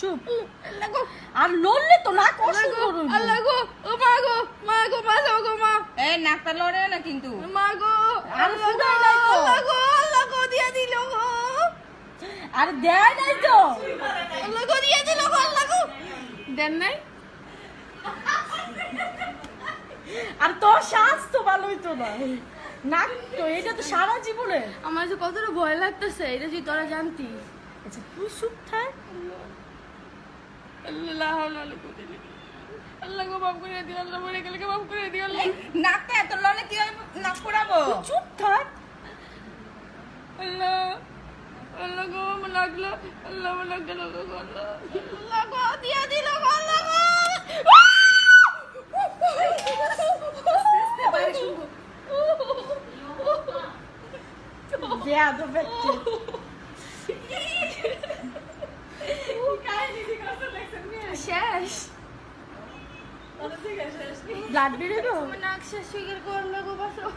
চুপ। আর লড়লে তো না কষ্ট আল্লাহ গো করুন আল্লাহ গো ও মা গো মা গো মা যাও গো মা। এই নাকটা লড়ে না কিন্তু। মা গো আল্লাহ গো ফুটাই নাই তো। আল্লাহ গো আল্লাহ গো দিয়া দিল গো। আর দেয় নাই তো। আল্লাহ গো দিয়া দিল গো আল্লাহ গো। দেন নাই? আর তোর শ্বাস তো ভালোই তো না। নাক তো এটা তো সারা জীবনে। আমার যে কতটা ভয় লাগতেছে এটা যদি তোরা জানতি আচ্ছা তুই চুপ থাক। আল্লাহ গো মাফ করে দিও আল্লাহ মরে গেলে মাফ করে দিও আল্লাহ। এত লড়ে কি নাক পোড়াবো? চুপ থাক। আল্লাহ আল্লাহ গো আমার লাগল আল্লাহ আমার লাগল গো আল্লাহ আল্লাহ গো দিয়া দিল গো আল্লাহ গো। দেয়া তো বেচছে শেষ। ব্লাড বেরোলো? নাক শেষ হয়ে গেল গো বাঁচাও